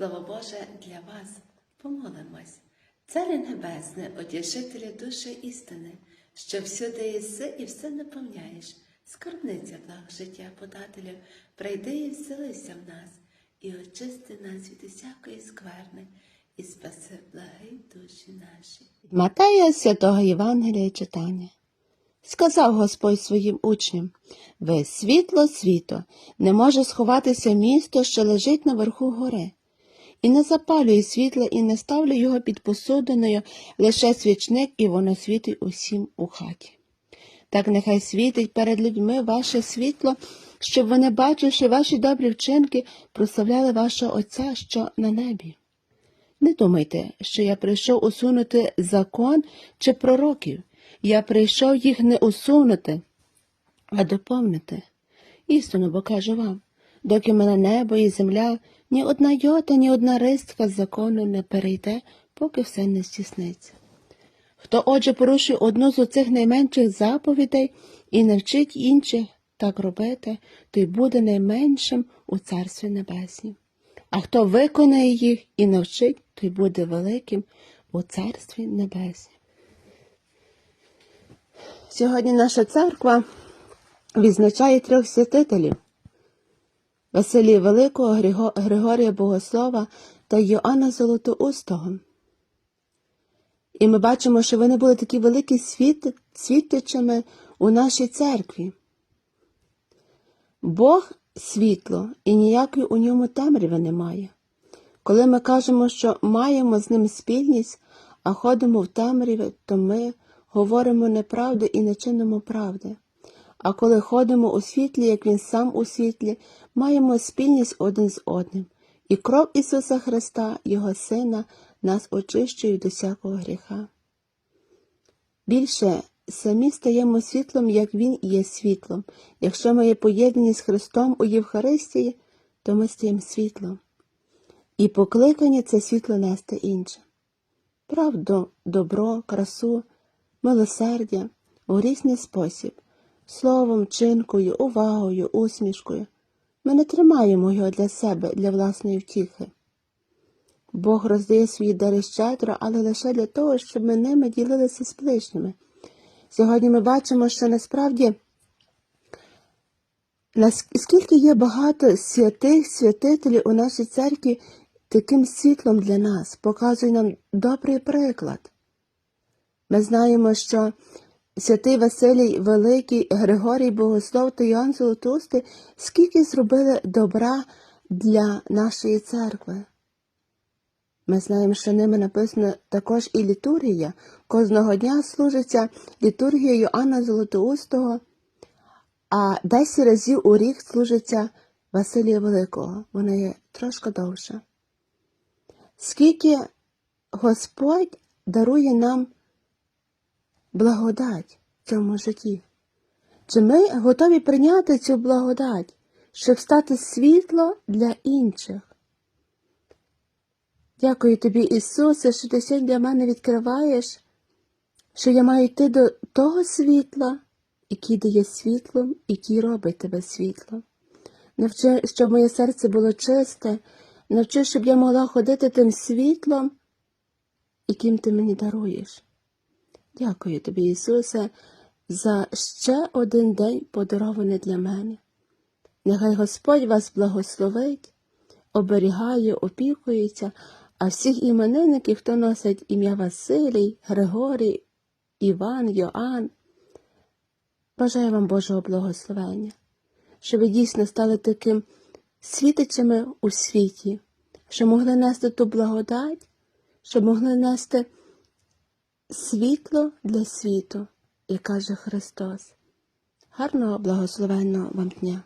Слово Боже для вас. Помолимось. Царю Небесне, отішителю душі істини, що всюди єси і все наповняєш, скарбниця благ життя подателю, прийди і вселися в нас, і очисти нас від усякої скверни, і спаси благи душі наші. Матея святого Євангелія читання. Сказав Господь своїм учням Ви світло світо, не може сховатися місто, що лежить наверху гори. І не запалює світла, і не ставлю його під посудиною, лише свічник, і воно світить усім у хаті. Так нехай світить перед людьми ваше світло, щоб вони, бачивши ваші добрі вчинки, прославляли вашого Отця, що на небі. Не думайте, що я прийшов усунути закон чи пророків. Я прийшов їх не усунути, а доповнити. Істину, бо кажу вам, доки мене небо і земля, ні одна йота, ні одна ристка з закону не перейде, поки все не стісниться. Хто отже порушує одну з оцих найменших заповідей і навчить інших так робити, той буде найменшим у Царстві Небеснім. А хто виконає їх і навчить, той буде великим у Царстві Небеснім. Сьогодні наша церква відзначає трьох святителів Василія Великого, Григорія Богослова та Йоанна Золотоустого. І ми бачимо, що вони були такі великі світ, світичами у нашій церкві. Бог світло, і ніякої у ньому темряви немає. Коли ми кажемо, що маємо з ним спільність, а ходимо в темряві, то ми говоримо неправду і не чинимо правди. А коли ходимо у світлі, як Він сам у світлі, маємо спільність один з одним. І кров Ісуса Христа, Його Сина, нас очищує від усякого гріха. Більше самі стаємо світлом, як Він є світлом. Якщо ми є поєднані з Христом у Євхаристії, то ми стаємо світлом. І покликання це світло нести інше. Правду, добро, красу, милосердя у різний спосіб, словом, чинкою, увагою, усмішкою. Ми не тримаємо його для себе, для власної втіхи. Бог роздає свої дари щедро, але лише для того, щоб ми ними ділилися з ближніми. Сьогодні ми бачимо, що насправді наскільки є багато святих святителів у нашій церкві таким світлом для нас, показує нам добрий приклад. Ми знаємо, що святий Василій Великий, Григорій Богослов та Йоанн Золотустий скільки зробили добра для нашої церкви. Ми знаємо, що ними написано також і літургія. Кожного дня служиться літургія Йоанна Золотоустого, а 10 разів у рік служиться Василія Великого. Вона є трошки довша. Скільки Господь дарує нам благодать в цьому житті? Чи ми готові прийняти цю благодать, щоб стати світло для інших? Дякую тобі, Ісусе, що ти сьогодні для мене відкриваєш, що я маю йти до того світла, який дає світлом, який робить тебе світлом. Навчи, щоб моє серце було чисте, навчи, щоб я могла ходити тим світлом, яким ти мені даруєш. Дякую тобі, Ісусе, за ще один день подарований для мене. Нехай Господь вас благословить, оберігає, опікується, а всіх іменинників, хто носить ім'я Василій, Григорій, Іван, Йоанн, бажаю вам Божого благословення, щоб ви дійсно стали таким світичами у світі, що могли нести ту благодать, щоб могли нести світло для світу, як каже Христос. Гарного благословенного вам дня!